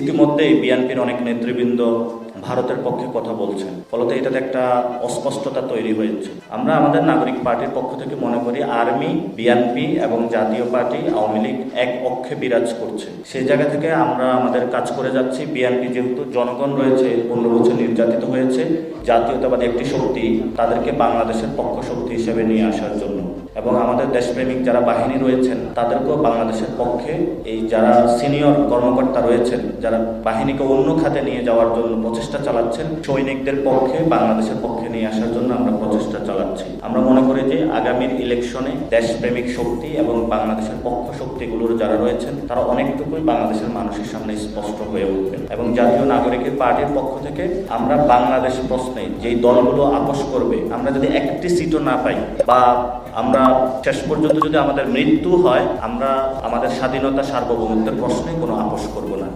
ইতিমধ্যেই বিএনপির অনেক নেতৃবৃন্দ ভারতের পক্ষে কথা বলছেন। ফলত এটাতে একটা অস্পষ্টতা তৈরি হয়েছে। আমরা আমাদের নাগরিক পার্টির পক্ষ থেকে মনে করি আর্মি, বিএনপি এবং জাতীয় পার্টি আওয়ামী লীগ এক পক্ষে বিরাজ করছে। সেই জায়গা থেকে আমরা আমাদের কাজ করে যাচ্ছি। বিএনপি যেহেতু জনগণ রয়েছে, পনেরো বছর নির্যাতিত হয়েছে, জাতীয়তাবাদী একটি শক্তি তাদেরকে বাংলাদেশের পক্ষ শক্তি হিসেবে নিয়ে আসার জন্য। এবং আমাদের দেশপ্রেমিক যারা বাহিনী রয়েছেন, তাদেরকেও বাংলাদেশের পক্ষে এই যারা সিনিয়র কর্মকর্তা রয়েছেন, যারা বাহিনীকে অন্য খাতে নিয়ে যাওয়ার জন্য প্রচেষ্টা চালাচ্ছেন, সৈনিকদের পক্ষে, বাংলাদেশের পক্ষে নিয়ে আসার জন্য আমরা প্রচেষ্টা চালাচ্ছি। আমরা মনে করি যে আগামীর ইলেকশনে দেশপ্রেমিক শক্তি এবং বাংলাদেশের পক্ষ শক্তিগুলোর যারা রয়েছেন, তারা অনেকটুকুই বাংলাদেশের মানুষের সামনে স্পষ্ট হয়ে উঠবেন। এবং জাতীয় নাগরিকের পার্টির পক্ষ থেকে আমরা বাংলাদেশ প্রশ্নে যেই দলগুলো আপোষ করবে, আমরা যদি একটি সিটও না পাই বা আমরা শেষ পর্যন্ত যদি আমাদের মৃত্যু হয়, আমরা আমাদের স্বাধীনতা সার্বভৌমত্বের প্রশ্নে কোনো আপোষ করব না।